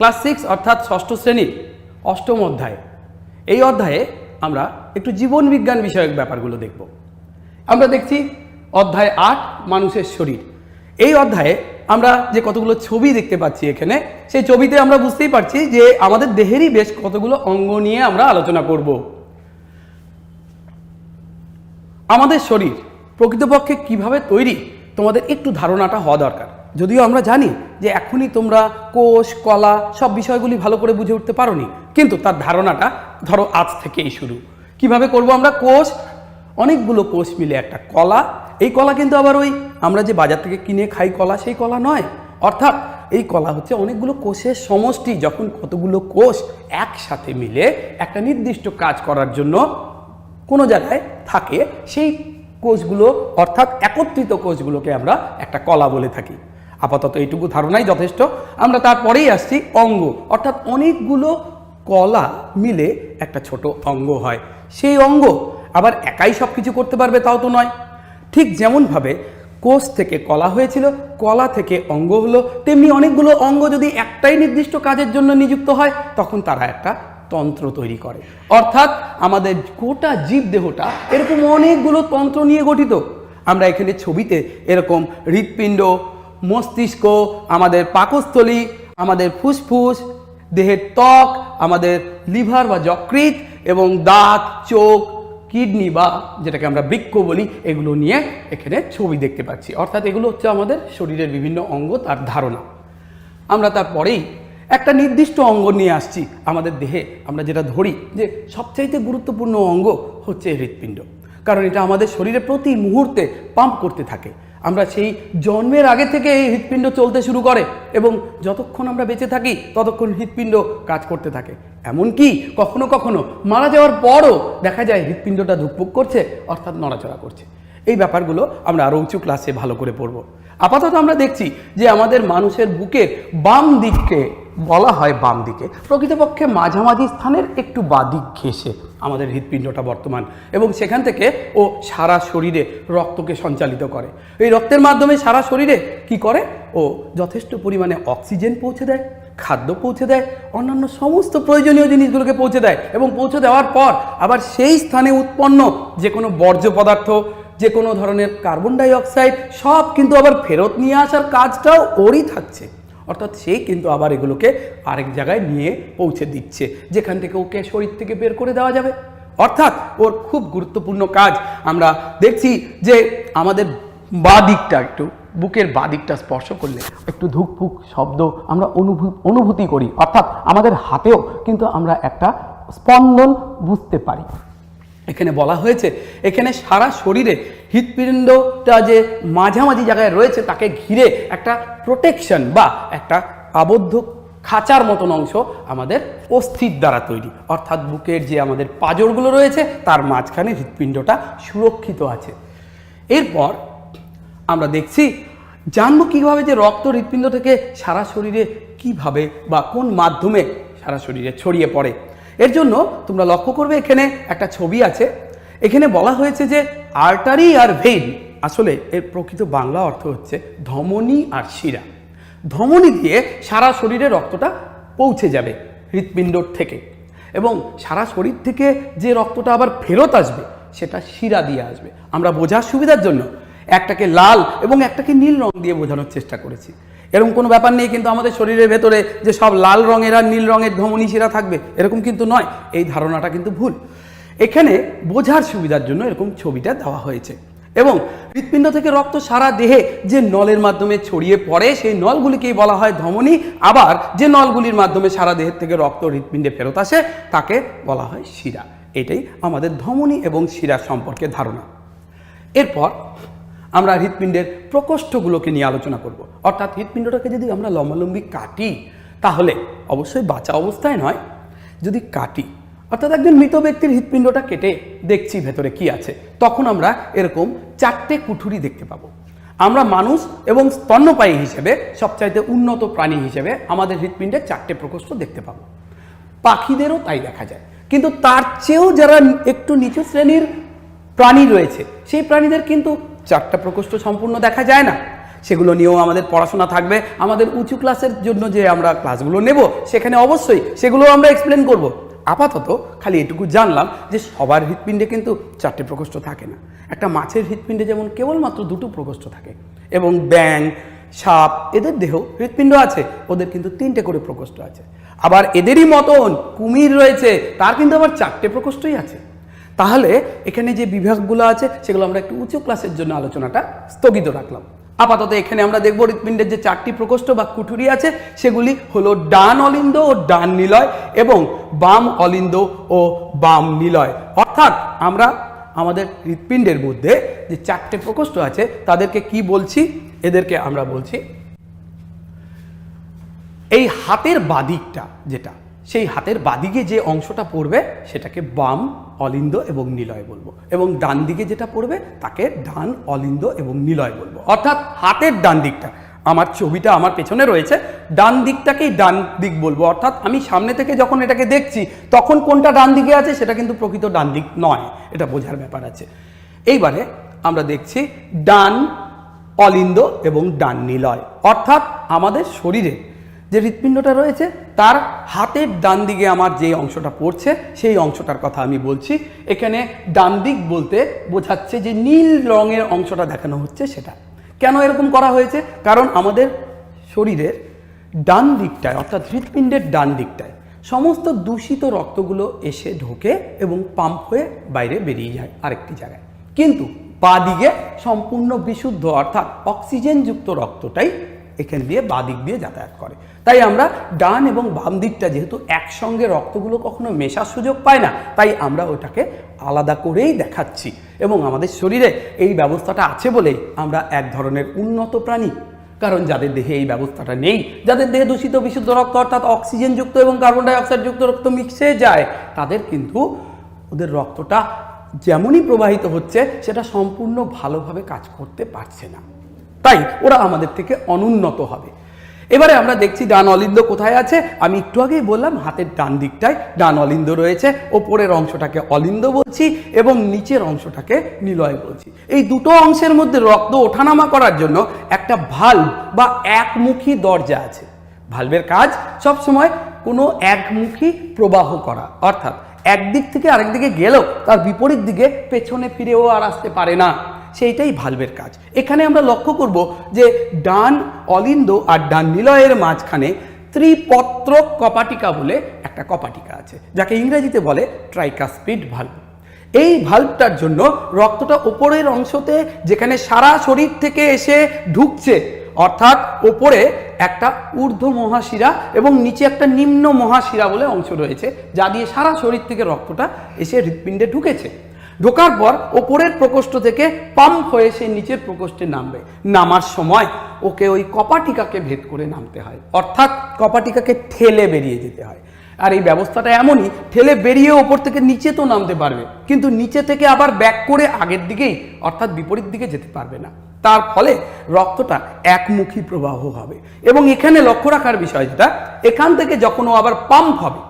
Class six অর্থাৎ ষষ্ঠ শ্রেণির অষ্টম অধ্যায়। এই অধ্যায়ে আমরা একটু জীবন বিজ্ঞান বিষয়ক ব্যাপারগুলো দেখব। আমরা দেখছি অধ্যায় আট, মানুষের শরীর। এই অধ্যায়ে আমরা যে কতগুলো ছবি দেখতে পাচ্ছি এখানে, সেই ছবিতে আমরা বুঝতেই পারছি যে আমাদের দেহেরই বেশ কতগুলো অঙ্গ নিয়ে আমরা আলোচনা করব। আমাদের শরীর প্রকৃতপক্ষে কীভাবে তৈরি, তোমাদের একটু ধারণাটা হওয়া দরকার। যদিও আমরা জানি যে এখনই তোমরা কোষ, কলা সব বিষয়গুলি ভালো করে বুঝে উঠতে পারোনি। কিন্তু তার ধারণাটা ধরো আজ থেকেই শুরু। কীভাবে করব আমরা কোষ? অনেকগুলো কোষ মিলে একটা কলা। এই কলা কিন্তু আবার ওই আমরা যে বাজার থেকে কিনে খাই কলা, সেই কলা নয়। অর্থাৎ এই কলা হচ্ছে অনেকগুলো কোষের সমষ্টি। যখন কতগুলো কোষ একসাথে মিলে একটা নির্দিষ্ট কাজ করার জন্য কোনো জায়গায় থাকে, সেই কোষগুলো অর্থাৎ একত্রিত কোষগুলোকে আমরা একটা কলা বলে থাকি। আপাতত এইটুকু ধারণাই যথেষ্ট। আমরা তারপরেই আসছি অঙ্গ। অর্থাৎ অনেকগুলো কলা মিলে একটা ছোট অঙ্গ হয়। সেই অঙ্গ আবার একাই সব কিছু করতে পারবে তাও তো নয়। ঠিক যেমনভাবে কোষ থেকে কলা হয়েছিল, কলা থেকে অঙ্গ হলো, তেমনি অনেকগুলো অঙ্গ যদি একটাই নির্দিষ্ট কাজের জন্য নিযুক্ত হয়, তখন তারা একটা তন্ত্র তৈরি করে। অর্থাৎ আমাদের গোটা জীব দেহটা এরকম অনেকগুলো তন্ত্র নিয়ে গঠিত। আমরা এখানে ছবিতে এরকম হৃৎপিণ্ড মস্তিষ্ক, আমাদের পাকস্থলী, আমাদের ফুসফুস, দেহের ত্বক, আমাদের লিভার বা যকৃত এবং দাঁত, চোখ, কিডনি বা যেটাকে আমরা বৃক্ষ বলি, এগুলো নিয়ে এখানে ছবি দেখতে পাচ্ছি। অর্থাৎ এগুলো হচ্ছে আমাদের শরীরের বিভিন্ন অঙ্গ তার ধারণা। আমরা তারপরেই একটা নির্দিষ্ট অঙ্গ নিয়ে আসছি আমাদের দেহে। আমরা যেটা ধরি যে সবচাইতে গুরুত্বপূর্ণ অঙ্গ হচ্ছে হৃৎপিণ্ড। কারণ এটা আমাদের শরীরে প্রতি মুহূর্তে পাম্প করতে থাকে। আমরা সেই জন্মের আগে থেকে এই হৃৎপিণ্ড চলতে শুরু করে এবং যতক্ষণ আমরা বেঁচে থাকি, ততক্ষণ হৃৎপিণ্ড কাজ করতে থাকে। এমনকি কখনো কখনো মারা যাওয়ার পরও দেখা যায় হৃৎপিণ্ডটা ধুকপুক করছে, অর্থাৎ নড়াচড়া করছে। এই ব্যাপারগুলো আমরা আরও উঁচু ক্লাসে ভালো করে পড়ব। আপাতত আমরা দেখছি যে আমাদের মানুষের বুকের বাম দিককে বলা হয় বাম দিকে। প্রকৃতপক্ষে মাঝামাঝি স্থানের একটু বাদিক ঘেসে আমাদের হৃৎপিণ্ডটা বর্তমান এবং সেখান থেকে ও সারা শরীরে রক্তকে সঞ্চালিত করে। এই রক্তের মাধ্যমে সারা শরীরে কি করে? ও যথেষ্ট পরিমাণে অক্সিজেন পৌঁছে দেয়, খাদ্য পৌঁছে দেয়, অন্যান্য সমস্ত প্রয়োজনীয় জিনিসগুলোকে পৌঁছে দেয় এবং পৌঁছে দেওয়ার পর আবার সেই স্থানে উৎপন্ন যে কোনো বর্জ্য পদার্থ যে কোনো ধরনের কার্বন ডাই অক্সাইড সব কিন্তু আবার ফেরত নিয়ে আসার কাজটাও ওরই থাকছে। অর্থাৎ সেই কিন্তু আবার এগুলোকে আরেক জায়গায় নিয়ে পৌঁছে দিচ্ছে, যেখান থেকে ওকে শরীর থেকে বের করে দেওয়া যাবে। অর্থাৎ ওর খুব গুরুত্বপূর্ণ কাজ আমরা দেখছি যে আমাদের বা দিকটা একটু, বুকের বা দিকটা স্পর্শ করলে একটু ধুকফুক শব্দ আমরা অনুভূতি করি। অর্থাৎ আমাদের হাতেও কিন্তু আমরা একটা স্পন্দন বুঝতে পারি। এখানে বলা হয়েছে, এখানে সারা শরীরে হৃৎপিণ্ডটা যে মাঝামাঝি জায়গায় রয়েছে, তাকে ঘিরে একটা প্রোটেকশন বা একটা আবদ্ধ খাঁচার মতন অংশ আমাদের অস্থির দ্বারা তৈরি। অর্থাৎ বুকের যে আমাদের পাজরগুলো রয়েছে, তার মাঝখানে হৃৎপিণ্ডটা সুরক্ষিত আছে। এরপর আমরা দেখছি, জানব কীভাবে যে রক্ত হৃৎপিণ্ড থেকে সারা শরীরে কীভাবে বা কোন মাধ্যমে সারা শরীরে ছড়িয়ে পড়ে। এর জন্য তোমরা লক্ষ্য করবে এখানে একটা ছবি আছে। এখানে বলা হয়েছে যে আর্টারি আর ভেইন আসলে এর প্রকৃত বাংলা অর্থ হচ্ছে ধমনী আর শিরা। ধমনী দিয়ে সারা শরীরে রক্তটা পৌঁছে যাবে হৃৎপিণ্ডর থেকে এবং সারা শরীর থেকে যে রক্তটা আবার ফেরত আসবে সেটা শিরা দিয়ে আসবে। আমরা বোঝার সুবিধার জন্য একটাকে লাল এবং একটাকে নীল রং দিয়ে বোঝানোর চেষ্টা করেছি। এরকম কোনো ব্যাপার নেই, কিন্তু আমাদের শরীরের ভেতরে যে সব লাল রঙের আর নীল রঙের ধমনী শিরা থাকবে, এরকম কিন্তু নয়। এই ধারণাটা কিন্তু ভুল। এখানে বোঝার সুবিধার জন্য এরকম ছবিটা দেওয়া হয়েছে। এবং হৃৎপিণ্ড থেকে রক্ত সারা দেহে যে নলের মাধ্যমে ছড়িয়ে পড়ে, সেই নলগুলিকেই বলা হয় ধমনী। আবার যে নলগুলির মাধ্যমে সারা দেহের থেকে রক্ত হৃৎপিণ্ডে ফেরত আসে, তাকে বলা হয় শিরা। এটাই আমাদের ধমনী এবং শিরা সম্পর্কে ধারণা। এরপর আমরা হৃৎপিণ্ডের প্রকোষ্ঠগুলোকে নিয়ে আলোচনা করব। অর্থাৎ হৃৎপিণ্ডটাকে যদি আমরা লম্বালম্বি কাটি, তাহলে অবশ্যই বাঁচা অবস্থায় নয়। যদি কাটি, অর্থাৎ একজন মৃত ব্যক্তির হৃৎপিণ্ডটা কেটে দেখছি ভেতরে কি আছে, তখন আমরা এরকম চারটে কুঠুরি দেখতে পাবো। আমরা মানুষ এবং স্তন্যপায়ী হিসেবে, সবচাইতে উন্নত প্রাণী হিসেবে আমাদের হৃৎপিণ্ডের চারটে প্রকোষ্ঠ দেখতে পাবো। পাখিদেরও তাই দেখা যায়। কিন্তু তার চেয়েও যারা একটু নিচু শ্রেণির প্রাণী রয়েছে, সেই প্রাণীদের কিন্তু চারটা প্রকোষ্ঠ সম্পূর্ণ দেখা যায় না। সেগুলো নিয়েও আমাদের পড়াশোনা থাকবে। আমাদের উঁচু ক্লাসের জন্য যে আমরা ক্লাসগুলো নেব, সেখানে অবশ্যই সেগুলো আমরা এক্সপ্লেন করব। আপাতত খালি এটুকু জানলাম যে সবার হৃৎপিণ্ডে কিন্তু চারটে প্রকোষ্ঠ থাকে না। একটা মাছের হৃৎপিণ্ডে যেমন কেবলমাত্র দুটো প্রকোষ্ঠ থাকে এবং ব্যাং সাপ, এদের দেহ হৃৎপিণ্ড আছে, ওদের কিন্তু তিনটে করে প্রকোষ্ঠ আছে। আবার এদেরই মতন কুমির রয়েছে, তার কিন্তু আবার চারটে প্রকোষ্ঠই আছে। তাহলে এখানে যে বিভাগগুলো আছে, সেগুলো আমরা একটু উঁচু ক্লাসের জন্য আলোচনাটা স্থগিত রাখলাম। আপাতত এখানে আমরা দেখব হৃৎপিণ্ডের যে চারটি প্রকোষ্ঠ বা কুঠুরি আছে, সেগুলি হলো ডান অলিন্দ ও ডান নিলয় এবং বাম অলিন্দ ও বাম নিলয়। অর্থাৎ আমরা আমাদের হৃৎপিণ্ডের মধ্যে যে চারটে প্রকোষ্ঠ আছে, তাদেরকে কি বলছি? এদেরকে আমরা বলছি, এই হাতের বাদিকটা যেটা সেই হাতের বাদিকে যে অংশটা পড়বে, সেটাকে বাম অলিন্দ এবং নিলয় বলব। এবং ডান দিকে যেটা পড়বে, তাকে ডান অলিন্দ এবং নিলয় বলব। অর্থাৎ হাতের ডান দিকটা। আমার ছবিটা আমার পেছনে রয়েছে, ডান দিকটাকেই ডান দিক বলব। অর্থাৎ আমি সামনে থেকে যখন এটাকে দেখছি, তখন কোনটা ডান দিকে আছে, সেটা কিন্তু প্রকৃত ডান দিক নয়। এটা বোঝার ব্যাপার আছে। এইবারে আমরা দেখছি ডান অলিন্দ এবং ডান নিলয়। অর্থাৎ আমাদের শরীরে যে হৃৎপিণ্ডটা রয়েছে, তার হাতের ডান দিকে আমার যে অংশটা পড়ছে, সেই অংশটার কথা আমি বলছি। এখানে ডান দিক বলতে বোঝাচ্ছে যে নীল রঙের অংশটা দেখানো হচ্ছে সেটা। কেন এরকম করা হয়েছে? কারণ আমাদের শরীরের ডান দিকটায়, অর্থাৎ হৃৎপিণ্ডের ডান দিকটায়, সমস্ত দূষিত রক্তগুলো এসে ঢোকে এবং পাম্প হয়ে বাইরে বেরিয়ে যায় আরেকটি জায়গায়। কিন্তু বা দিকে সম্পূর্ণ বিশুদ্ধ, অর্থাৎ অক্সিজেনযুক্ত রক্তটাই এখান দিয়ে বা দিক দিয়ে যাতায়াত করে। তাই আমরা ডান এবং বাম দিকটা যেহেতু একসঙ্গে রক্তগুলো কখনো মেশার সুযোগ পায় না, তাই আমরা ওটাকে আলাদা করেই দেখাচ্ছি। এবং আমাদের শরীরে এই ব্যবস্থাটা আছে বলেই আমরা এক ধরনের উন্নত প্রাণী। কারণ যাদের দেহে এই ব্যবস্থাটা নেই, যাদের দেহে দূষিত, বিশুদ্ধ রক্ত অর্থাৎ অক্সিজেনযুক্ত এবং কার্বন ডাইঅক্সাইডযুক্ত রক্ত মিশে যায়, তাদের কিন্তু ওদের রক্তটা যেমনই প্রবাহিত হচ্ছে, সেটা সম্পূর্ণ ভালোভাবে কাজ করতে পারছে না। তাই ওরা আমাদের থেকে অনুন্নত হবে। এবারে আমরা দেখছি ডান অলিন্দ কোথায় আছে? আমি একটু আগেই বললাম, হাতের ডান দিকটায় ডান অলিন্দ রয়েছে, ওপরের অংশটাকে অলিন্দ বলছি এবং নিচের অংশটাকে নিলয় বলছি। এই দুটো অংশের মধ্যে রক্ত ওঠানামা করার জন্য একটা ভাল্ব বা একমুখী দরজা আছে। ভালভের কাজ সব সময় কোনো একমুখী প্রবাহ করা, অর্থাৎ একদিক থেকে আরেক দিকে গেলেও তার বিপরীত দিকে পেছনে ফিরেও আর আসতে পারে না। সেইটাই ভালভের কাজ। এখানে আমরা লক্ষ্য করব যে ডান অলিন্দ আর ডান নিলয়ের মাঝখানে ত্রিপত্র কপাটিকা বলে একটা কপাটিকা আছে, যাকে ইংরেজিতে বলে ট্রাইকাস্পিড ভাল্ব এই ভাল্বটার জন্য রক্তটা ওপরের অংশতে যেখানে সারা শরীর থেকে এসে ঢুকছে, অর্থাৎ ওপরে একটা ঊর্ধ্ব মহাশিরা এবং নিচে একটা নিম্ন মহাশিরা বলে অংশ রয়েছে, যা দিয়ে সারা শরীর থেকে রক্তটা এসে হৃৎপিণ্ডে ঢুকেছে। ঢোকার পর ওপরের প্রকোষ্ঠ থেকে পাম্প হয়ে সে নিচের প্রকোষ্ঠে নামবে। নামার সময় ওকে ওই কপাটিকাকে ভেদ করে নামতে হয়। অর্থাৎ কপাটিকাকে ঠেলে বেরিয়ে যেতে হয়। আর এই ব্যবস্থাটা এমনই, ঠেলে বেরিয়ে ওপর থেকে নিচে তো নামতে পারবে, কিন্তু নিচে থেকে আবার ব্যাক করে আগের দিকেই, অর্থাৎ বিপরীত দিকে যেতে পারবে না। তার ফলে রক্তটা একমুখী প্রবাহ হবে। এবং এখানে লক্ষ্য রাখার বিষয় যেটা, এখান থেকে যখন ও আবার পাম্প হবে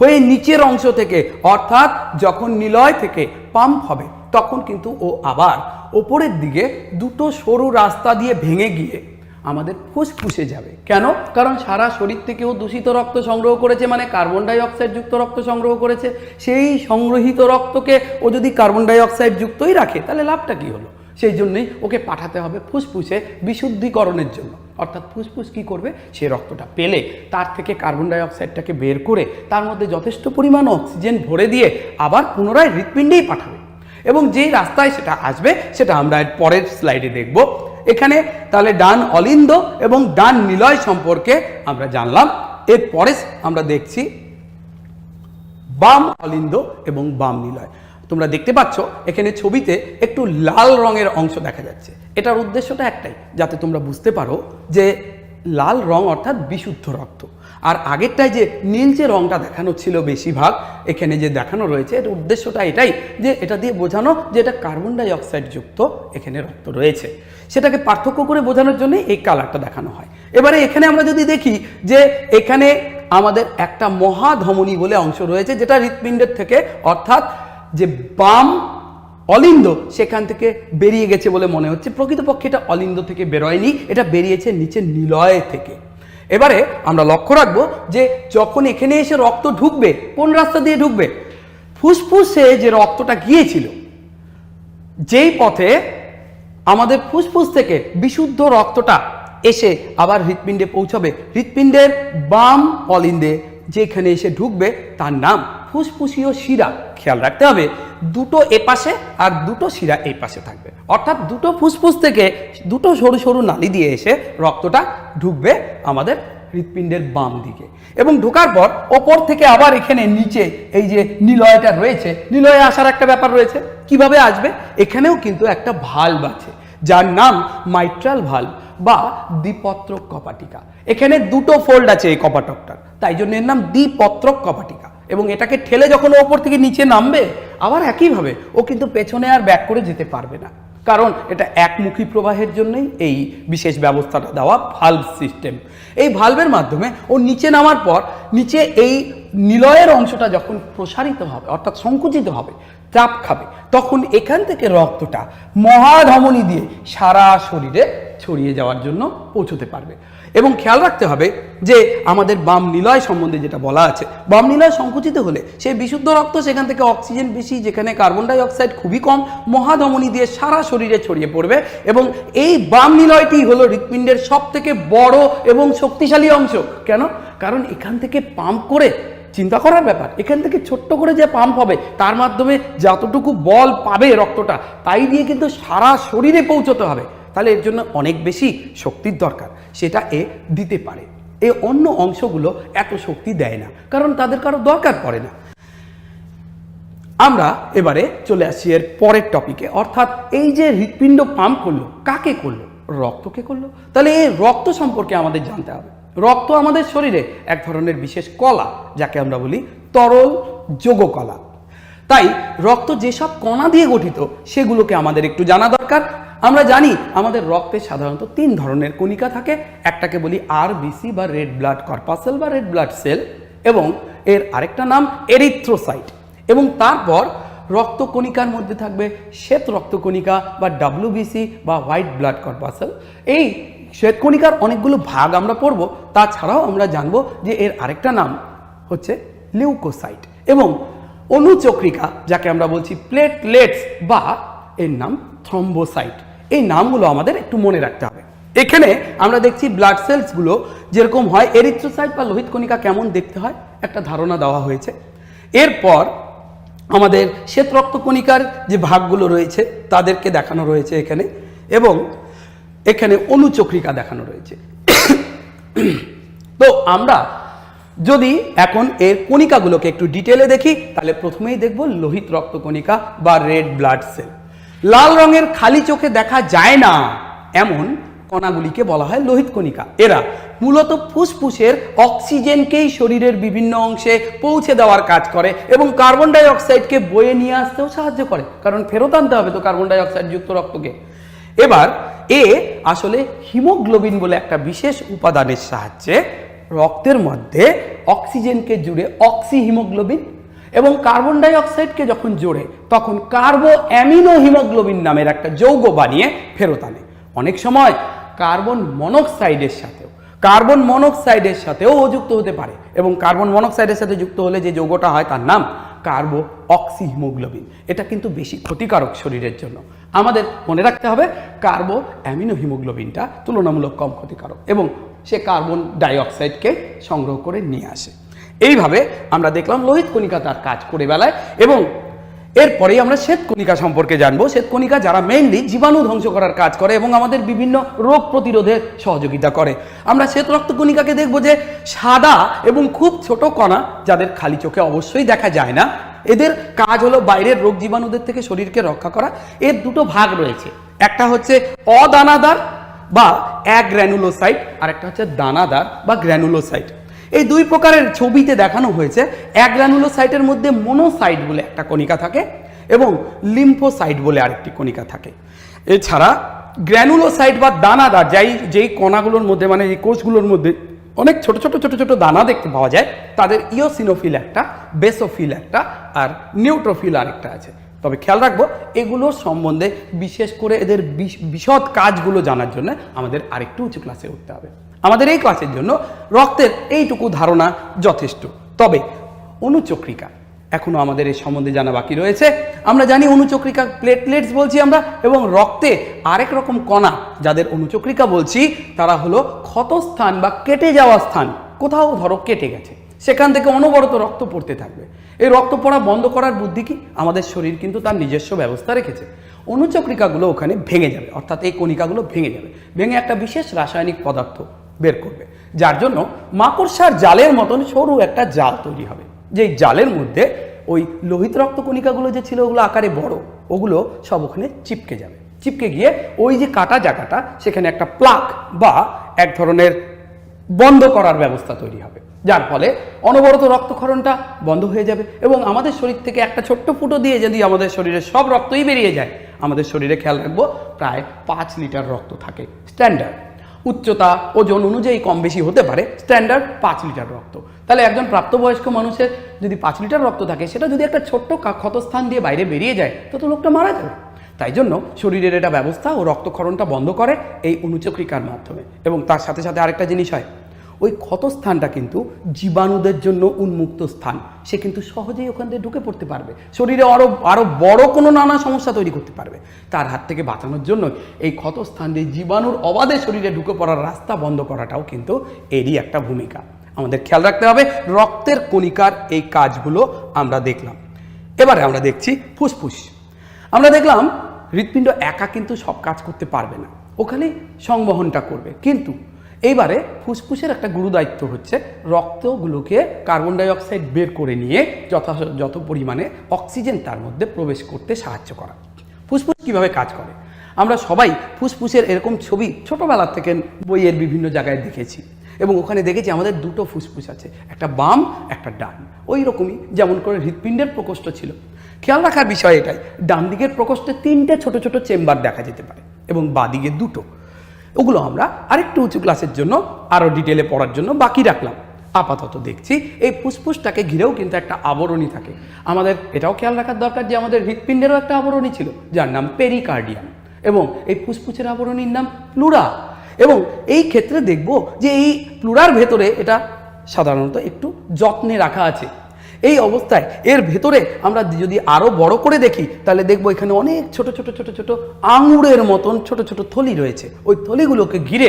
হয়ে নিচের অংশ থেকে, অর্থাৎ যখন নিলয় থেকে পাম্প হবে, তখন কিন্তু ও আবার ওপরের দিকে দুটো সরু রাস্তা দিয়ে ভেঙে গিয়ে আমাদের ফুসফুসে যাবে। কেন? কারণ সারা শরীর থেকেও দূষিত রক্ত সংগ্রহ করেছে মানে কার্বন ডাই অক্সাইড যুক্ত রক্ত সংগ্রহ করেছে। সেই সংগ্রহিত রক্তকে ও যদি কার্বন ডাই অক্সাইড যুক্তই রাখে, তাহলে লাভটা কি হলো? সেই জন্যই ওকে পাঠাতে হবে ফুসফুসে বিশুদ্ধিকরণের জন্য। অর্থাৎ ফুসফুস কি করবে? সে রক্তটা পেলে, তার থেকে কার্বন ডাই অক্সাইডটাকে বের করে, তার মধ্যে যথেষ্ট পরিমাণ অক্সিজেন ভরে দিয়ে আবার পুনরায় হৃৎপিণ্ডেই পাঠাবে। এবং যেই রাস্তায় সেটা আসবে, সেটা আমরা পরের স্লাইডে দেখব। এখানে তাহলে ডান অলিন্দ এবং ডান নিলয় সম্পর্কে আমরা জানলাম। এরপরে আমরা দেখছি বাম অলিন্দ এবং বাম নিলয়। তোমরা দেখতে পাচ্ছ, এখানে ছবিতে একটু লাল রঙের অংশ দেখা যাচ্ছে। এটার উদ্দেশ্যটা একটাই, যাতে তোমরা বুঝতে পারো যে লাল রং অর্থাৎ বিশুদ্ধ রক্ত। আর আগেরটায় যে নীলচে রংটা দেখানো ছিল বেশিরভাগ, এখানে যে দেখানো রয়েছে, এর উদ্দেশ্যটা এটাই যে এটা দিয়ে বোঝানো যে এটা কার্বন ডাই অক্সাইড যুক্ত এখানে রক্ত রয়েছে। সেটাকে পার্থক্য করে বোঝানোর জন্য এই কালারটা দেখানো হয়। এবারে এখানে আমরা যদি দেখি যে এখানে আমাদের একটা মহাধমনী বলে অংশ রয়েছে, যেটা হৃৎপিণ্ডের থেকে অর্থাৎ যে বাম অলিন্দ সেখান থেকে বেরিয়ে গেছে বলে মনে হচ্ছে। প্রকৃতপক্ষে এটা অলিন্দ থেকে বেরোয়নি, এটা বেরিয়েছে নিচে নিলয় থেকে। এবারে আমরা লক্ষ্য রাখব যে যখন এখানে এসে রক্ত ঢুকবে, কোন রাস্তা দিয়ে ঢুকবে? ফুসফুসে যে রক্তটা গিয়েছিল, যেই পথে আমাদের ফুসফুস থেকে বিশুদ্ধ রক্তটা এসে আবার হৃৎপিণ্ডে পৌঁছাবে। হৃৎপিণ্ডের বাম অলিন্দে যেখানে এসে ঢুকবে, তার নাম ফুসফুসীয় শিরা খেয়াল রাখতে হবে। দুটো এপাশে আর দুটো শিরা এই পাশে থাকবে। অর্থাৎ দুটো ফুসফুস থেকে দুটো সরু সরু নালি দিয়ে এসে রক্তটা ঢুকবে আমাদের হৃৎপিণ্ডের বাম দিকে। এবং ঢোকার পর ওপর থেকে আবার এখানে নিচে এই যে নিলয়টা রয়েছে, নিলয়ে আসার একটা ব্যাপার রয়েছে। কীভাবে আসবে? এখানেও কিন্তু একটা ভাল্ব আছে, যার নাম মাইট্রাল ভাল্ব বা দ্বিপত্রক কপাটিকা। এখানে দুটো ফোল্ড আছে এই কপাটকটার, তাই জন্য এর নাম দ্বিপত্রক কপাটিকা। এবং এটাকে ঠেলে যখন ও ওপর থেকে নিচে নামবে, আবার একইভাবে ও কিন্তু পেছনে আর ব্যাক করে যেতে পারবে না। কারণ এটা একমুখী প্রবাহের জন্যই এই বিশেষ ব্যবস্থাটা দেওয়া ভালভ সিস্টেম এই ভালভের মাধ্যমে ও নিচে নামার পর, নিচে এই নিলয়ের অংশটা যখন প্রসারিত হবে, অর্থাৎ সংকুচিত হবে, চাপ খাবে, তখন এখান থেকে রক্তটা মহাধমনী দিয়ে সারা শরীরে ছড়িয়ে যাওয়ার জন্য পৌঁছতে পারবে। এবং খেয়াল রাখতে হবে যে আমাদের বাম নিলয় সম্বন্ধে যেটা বলা আছে, বাম নিলয় সংকুচিত হলে সেই বিশুদ্ধ রক্ত সেখান থেকে অক্সিজেন বেশি, যেখানে কার্বন ডাই অক্সাইড খুবই কম, মহাধমনী দিয়ে সারা শরীরে ছড়িয়ে পড়বে এবং এই বাম নিলয়টি হলো হৃৎপিণ্ডের সব থেকে বড় এবং শক্তিশালী অংশ। কেন? কারণ এখান থেকে পাম্প করে চিন্তা করার ব্যাপার, এখান থেকে ছোট্ট করে যে পাম্প হবে, তার মাধ্যমে যতটুকু বল পাবে রক্তটা, তাই দিয়ে কিন্তু সারা শরীরে পৌঁছতে হবে। তাহলে এর জন্য অনেক বেশি শক্তির দরকার। সেটা এ দিতে পারে। এ অন্য অংশগুলো এত শক্তি দেয় না, কারণ তাদের কারও দরকার পড়ে না। আমরা এবারে চলে আসি এর পরের টপিকে অর্থাৎ এই যে হৃৎপিণ্ড পাম্প করল, কাকে করল? রক্তকে করল? তাহলে এই রক্ত সম্পর্কে আমাদের জানতে হবে। রক্ত আমাদের শরীরে এক ধরনের বিশেষ কলা, যাকে আমরা বলি তরল যোগকলা। তাই রক্ত যেসব কণা দিয়ে গঠিত, সেগুলোকে আমাদের একটু জানা দরকার। আমরা জানি আমাদের রক্তে সাধারণত তিন ধরনের কণিকা থাকে। একটাকে বলি আর বিসি বা রেড ব্লাড কর্পাসেল বা রেড ব্লাড সেল এবং এর আরেকটা নাম এরিথ্রোসাইট এবং তারপর রক্তকণিকার মধ্যে থাকবে শ্বেত রক্তকণিকা বা ডাব্লিউবিসি বা হোয়াইট ব্লাড কর্পাসেল এই শ্বেতকণিকার অনেকগুলো ভাগ আমরা পড়ব, তাছাড়াও আমরা জানব যে এর আরেকটা নাম হচ্ছে লিউকোসাইট এবং অনুচক্রিকা, যাকে আমরা বলছি প্লেটলেটস বা এর নাম থ্রম্বোসাইট এই নামগুলো আমাদের একটু মনে রাখতে হবে। এখানে আমরা দেখছি ব্লাড সেলসগুলো যেরকম হয় এরিথ্রোসাইট বা লোহিত কণিকা কেমন দেখতে হয়, একটা ধারণা দেওয়া হয়েছে। এরপর আমাদের শ্বেত রক্তকণিকার যে ভাগগুলো রয়েছে, তাদেরকে দেখানো রয়েছে এখানে এবং এখানে অনুচক্রিকা দেখানো রয়েছে। তো আমরা যদি এখন এর কণিকাগুলোকে একটু ডিটেলে দেখি, তাহলে প্রথমেই দেখব লোহিত রক্তকণিকা বা রেড ব্লাড সেল লাল রঙের খালি চোখে দেখা যায় না, এমন কণাগুলিকে বলা হয় লোহিত কণিকা। এরা মূলত ফুসফুসের অক্সিজেনকেই শরীরের বিভিন্ন অংশে পৌঁছে দেওয়ার কাজ করে এবং কার্বন ডাই অক্সাইডকে বয়ে নিয়ে আসতেও সাহায্য করে, কারণ ফেরত আনতে হবে তো কার্বন ডাই অক্সাইড যুক্ত রক্তকে। এবার, এ আসলে হিমোগ্লোবিন বলে একটা বিশেষ উপাদানের সাহায্যে রক্তের মধ্যে অক্সিজেনকে জুড়ে অক্সি হিমোগ্লোবিন এবং কার্বন ডাইঅক্সাইডকে যখন জোড়ে, তখন কার্বো অ্যামিনো হিমোগ্লোবিন নামের একটা যৌগ বানিয়ে ফেরত আনে। অনেক সময় কার্বন মনোক্সাইডের সাথেও কার্বন মনোক্সাইডের সাথেও যুক্ত হতে পারে এবং কার্বন মনোক্সাইডের সাথে যুক্ত হলে যে যৌগটা হয় তার নাম কার্বো অক্সি হিমোগ্লোবিন এটা কিন্তু বেশি ক্ষতিকারক শরীরের জন্য। আমাদের মনে রাখতে হবে কার্বো অ্যামিনো হিমোগ্লোবিনটা তুলনামূলক কম ক্ষতিকারক এবং সে কার্বন ডাইঅক্সাইডকে সংগ্রহ করে নিয়ে আসে। এইভাবে আমরা দেখলাম লোহিত কণিকা তার কাজ করে বেলায় এবং এরপরেই আমরা শ্বেতকণিকা সম্পর্কে জানব। শ্বেতকণিকা যারা মেইনলি জীবাণু ধ্বংস করার কাজ করে এবং আমাদের বিভিন্ন রোগ প্রতিরোধে সহযোগিতা করে। আমরা শ্বেত রক্তকণিকাকে দেখব যে সাদা এবং খুব ছোট কণা যাদের খালি চোখে অবশ্যই দেখা যায় না। এদের কাজ হলো বাইরের রোগ জীবাণুদের থেকে শরীরকে রক্ষা করা। এর দুটো ভাগ রয়েছে। একটা হচ্ছে অদানাদার বা অ্যাগ্র্যানুলোসাইট আর একটা হচ্ছে দানাদার বা গ্র্যানুলোসাইট এই দুই প্রকারের ছবিতে দেখানো হয়েছে। অ্যাগ্রানুলোসাইটের মধ্যে মোনোসাইট বলে একটা কণিকা থাকে এবং লিম্ফোসাইট বলে আরেকটি কণিকা থাকে। এছাড়া গ্র্যানুলোসাইট বা দানাদার, যাই, যেই কণাগুলোর মধ্যে মানে এই কোষগুলোর মধ্যে অনেক ছোট ছোট ছোট ছোট দানা দেখতে পাওয়া যায়, তাদের ইওসিনোফিল একটা, বেসোফিল একটা আর নিউট্রোফিল আরেকটা আছে। তবে খেয়াল রাখব, এগুলোর সম্বন্ধে বিশেষ করে এদের বিশ- বিশদ কাজগুলো জানার জন্য আমাদের আরেকটু উঁচু ক্লাসে উঠতে হবে। আমাদের এই ক্লাসের জন্য রক্তের এইটুকু ধারণা যথেষ্ট। তবে অনুচক্রিকা, এখনও আমাদের এই সম্বন্ধে জানা বাকি রয়েছে। আমরা জানি অনুচক্রিকা প্লেটলেটস বলছি আমরা, এবং রক্তে আরেক রকম কণা যাদের অনুচক্রিকা বলছি, তারা হলো ক্ষতস্থান বা কেটে যাওয়া স্থান। কোথাও ধরো কেটে গেছে, সেখান থেকে অনবরত রক্ত পড়তে থাকবে। এই রক্ত পড়া বন্ধ করার বুদ্ধি কি? আমাদের শরীর কিন্তু তার নিজস্ব ব্যবস্থা রেখেছে। অনুচক্রিকাগুলো ওখানে ভেঙে যাবে, অর্থাৎ এই কণিকাগুলো ভেঙে যাবে। ভেঙে একটা বিশেষ রাসায়নিক পদার্থ বের করবে। যার জন্য মাকড়সার জালের মতন সরু একটা জাল তৈরি হবে। যেই জালের মধ্যে ওই লোহিত রক্ত কণিকাগুলো যে ছিল ওগুলো আকারে বড়, ওগুলো সব ওখানে চিপকে যাবে। চিপকে গিয়ে ওই যে কাটা জায়গাটা, সেখানে একটা প্লাক বা এক ধরনের বন্ধ করার ব্যবস্থা তৈরি হবে। যার ফলে অনবরত রক্তক্ষরণটা বন্ধ হয়ে যাবে এবং আমাদের শরীর থেকে একটা ছোট্ট ফুটো দিয়ে যদি আমাদের শরীরে সব রক্তই বেরিয়ে যায়, আমাদের শরীরে খেয়াল রাখব, প্রায় পাঁচ লিটার রক্ত থাকে, স্ট্যান্ডার্ড। উচ্চতা, ওজন অনুযায়ী কম বেশি হতে পারে স্ট্যান্ডার্ড পাঁচ লিটার রক্ত। তাহলে একজন প্রাপ্তবয়স্ক মানুষের যদি পাঁচ লিটার রক্ত থাকে, সেটা যদি একটা ছোট্ট ক্ষতস্থান দিয়ে বাইরে বেরিয়ে যায়, তো তো লোকটা মারা যাবে। তাই জন্য শরীরের এটা ব্যবস্থা ও রক্তক্ষরণটা বন্ধ করে এই অনুচক্রিকার মাধ্যমে। এবং তার সাথে সাথে আরেকটা জিনিস হয় ওই ক্ষতস্থানটা কিন্তু জীবাণুদের জন্য উন্মুক্ত স্থান। সে কিন্তু সহজেই ওখান থেকে ঢুকে পড়তে পারবে। শরীরে আরও আরও বড় কোনো নানা সমস্যা তৈরি করতে পারবে। তার হাত থেকে বাঁচানোর জন্য এই ক্ষতস্থান দিয়ে জীবাণুর অবাধে শরীরে ঢুকে পড়ার রাস্তা বন্ধ করাটাও কিন্তু এরই একটা ভূমিকা। আমাদের খেয়াল রাখতে হবে, রক্তের কণিকার এই কাজগুলো আমরা দেখলাম। এবারে আমরা দেখছি ফুসফুস। আমরা দেখলাম হৃৎপিণ্ড একা কিন্তু সব কাজ করতে পারবে না। ওখানে সংবহনটা করবে। কিন্তু এইবারে ফুসফুসের একটা গুরু দায়িত্ব হচ্ছে রক্তগুলোকে কার্বন ডাই অক্সাইড বের করে নিয়ে যথা, যত পরিমাণে অক্সিজেন তার মধ্যে প্রবেশ করতে সাহায্য করা। ফুসফুস কীভাবে কাজ করে? আমরা সবাই ফুসফুসের এরকম ছবি ছোটবেলা থেকে বইয়ের বিভিন্ন জায়গায় দেখেছি এবং ওখানে দেখেছি আমাদের দুটো ফুসফুস আছে, একটা বাম, একটা ডান। ওই রকমই, যেমন করে হৃৎপিণ্ডের প্রকোষ্ঠ ছিল। খেয়াল রাখার বিষয় এটাই, ডান দিকের প্রকোষ্ঠে তিনটে ছোট ছোট চেম্বার দেখা যেতে পারে এবং বাদিকে দুটো। ওগুলো আমরা আরেকটু উঁচু ক্লাসের জন্য আরও ডিটেলে পড়ার জন্য বাকি রাখলাম। আপাতত দেখছি। এই ফুসফুসটাকে ঘিরেও কিন্তু একটা আবরণী থাকে। আমাদের এটাও খেয়াল রাখার দরকার যে আমাদের হৃৎপিণ্ডেরও একটা আবরণী ছিল, যার নাম পেরিকার্ডিয়াম এবং এই ফুসফুসের আবরণীর নাম প্লুরা এবং এই ক্ষেত্রে দেখব যে এই প্লুরার ভেতরে এটা সাধারণত একটু যত্নে রাখা আছে। এই অবস্থায় এর ভেতরে আমরা যদি আরও বড় করে দেখি, তাহলে দেখব এখানে অনেক ছোট ছোট ছোট ছোট আঙুরের মতন ছোট ছোট থলি রয়েছে। ওই থলিগুলোকে ঘিরে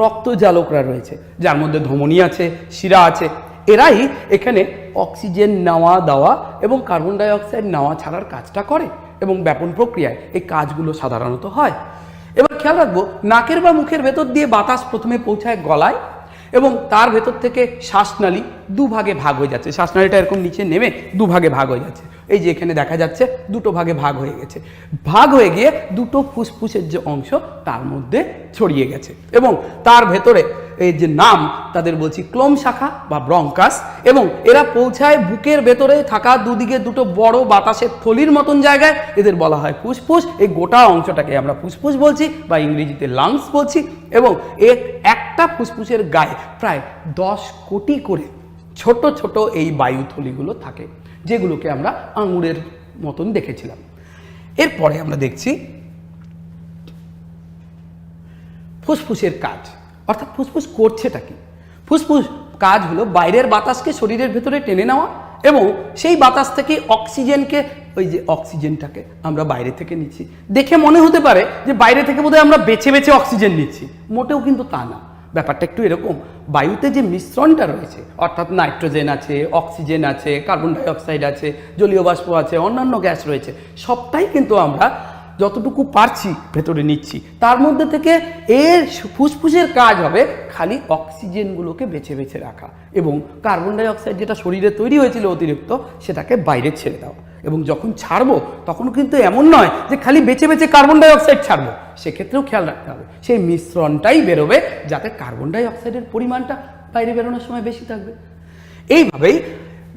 রক্তজালকরা রয়েছে, যার মধ্যে ধমনী আছে, শিরা আছে। এরাই এখানে অক্সিজেন নেওয়া, দেওয়া এবং কার্বন ডাই অক্সাইড নেওয়া ছাড়ার কাজটা করে এবং ব্যাপন প্রক্রিয়ায় এই কাজগুলো সাধারণত হয়। এবার খেয়াল রাখব, নাকের বা মুখের ভেতর দিয়ে বাতাস প্রথমে পৌঁছায় গলায় এবং তার ভেতর থেকে শ্বাসনালী দুভাগে ভাগ হয়ে যাচ্ছে। শ্বাসনালীটা এরকম নিচে নেমে দুভাগে ভাগ হয়ে যাচ্ছে। এই যে এখানে দেখা যাচ্ছে, দুটো ভাগে ভাগ হয়ে গেছে। ভাগ হয়ে গিয়ে দুটো ফুসফুসের যে অংশ তার মধ্যে ছড়িয়ে গেছে এবং তার ভেতরে এই যে নাম, তাদের বলছি ক্লোম শাখা বা ব্রঙ্কাস, এবং এরা পৌঁছায় বুকের ভেতরে থাকা দুদিকে দুটো বড় বাতাসের থলির মতন জায়গায়। এদের বলা হয় ফুসফুস। এই গোটা অংশটাকে আমরা ফুসফুস বলছি বা ইংরেজিতে লাংস বলছি। এবং এর একটা ফুসফুসের গায়ে প্রায় দশ কোটি করে ছোট ছোট এই বায়ুথলিগুলো থাকে, যেগুলোকে আমরা আঙুরের মতন দেখেছিলাম। এরপরে আমরা দেখছি ফুসফুসের কাজ। অর্থাৎ ফুসফুস করছেটা কি? ফুসফুস কাজ হলো বাইরের বাতাসকে শরীরের ভেতরে টেনে নেওয়া এবং সেই বাতাস থেকে অক্সিজেনকে, ওই যে অক্সিজেনটাকে আমরা বাইরে থেকে নিচ্ছি। দেখে মনে হতে পারে যে বাইরে থেকে বোধহয় আমরা বেছে বেছে অক্সিজেন নিচ্ছি। মোটেও কিন্তু তা না। ব্যাপারটা একটু এরকম। বায়ুতে যে মিশ্রণটা রয়েছে, অর্থাৎ নাইট্রোজেন আছে, অক্সিজেন আছে, কার্বন ডাই অক্সাইড আছে, জলীয় বাষ্প আছে, অন্যান্য গ্যাস রয়েছে, সবটাই কিন্তু আমরা যতটুকু পারছি ভেতরে নিচ্ছি। তার মধ্যে থেকে এর ফুসফুসের কাজ হবে খালি অক্সিজেনগুলোকে বেছে বেছে রাখা এবং কার্বন ডাই অক্সাইড যেটা শরীরে তৈরি হয়েছিল অতিরিক্ত, সেটাকে বাইরে ছেড়ে দেওয়া। এবং যখন ছাড়বো, তখন কিন্তু এমন নয় যে খালি বেছে বেছে কার্বন ডাই অক্সাইড ছাড়বো। সেক্ষেত্রেও খেয়াল রাখতে হবে। সেই মিশ্রণটাই বেরোবে যাতে কার্বন ডাই অক্সাইডের পরিমাণটা বাইরে বেরোনোর সময় বেশি থাকবে। এইভাবেই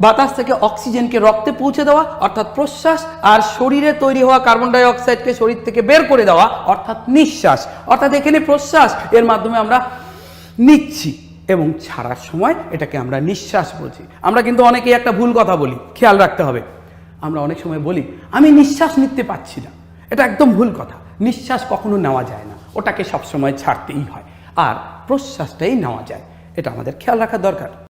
বাতাস থেকে অক্সিজেনকে রক্তে পৌঁছে দেওয়া, অর্থাৎ প্রশ্বাস, আর শরীরে তৈরি হওয়া কার্বন ডাই অক্সাইডকে শরীর থেকে বের করে দেওয়া, অর্থাৎ নিঃশ্বাস। অর্থাৎ এখানে প্রশ্বাস, এর মাধ্যমে আমরা নিচ্ছি এবং ছাড়ার সময় এটাকে আমরা নিঃশ্বাস বলছি। আমরা কিন্তু অনেকেই একটা ভুল কথা বলি, খেয়াল রাখতে হবে। আমরা অনেক সময় বলি, আমি নিঃশ্বাস নিতে পারছি না। এটা একদম ভুল কথা। নিঃশ্বাস কখনো নেওয়া যায় না। ওটাকে সবসময় ছাড়তেই হয়। আর প্রশ্বাসটাই নেওয়া যায়। এটা আমাদের খেয়াল রাখা দরকার।